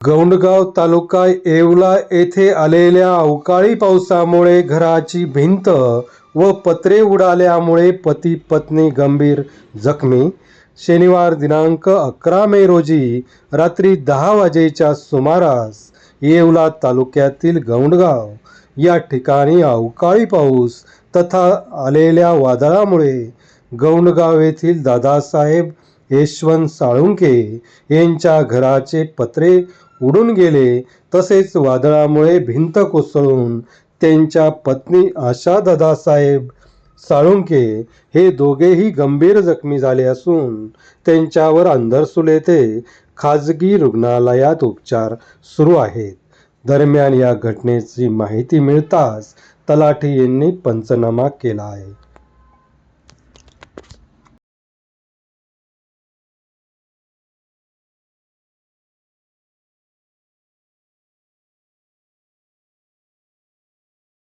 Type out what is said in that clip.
गौंडगाव तालुका येवला येथे आलेल्या अवकाळी पावसामुळे घराची भिंत व पत्रे उडाल्यामुळे पती पत्नी गंभीर जखमी. शनिवार दिनांक अकरा मे रोजी रात्री दहा वाजेच्या सुमारास येवला तालुक्यातील गौंडगाव या ठिकाणी अवकाळी पाऊस तथा आलेल्या वादळामुळे गौंडगाव येथील दादासाहेब यशवंत साळुंके यांच्या घराचे पत्रे उडून गेले तसेच वादळामुळे भिंत कोसळून त्यांच्या पत्नी आशा दादासाहेब साळुंके हे दोघेही गंभीर जखमी झाले असून त्यांच्यावर अंधरसूल येथे खाजगी रुग्णालयात उपचार सुरू आहेत. दरम्यान या घटनेची माहिती मिळताच तलाठी यांनी पंचनामा केला आहे.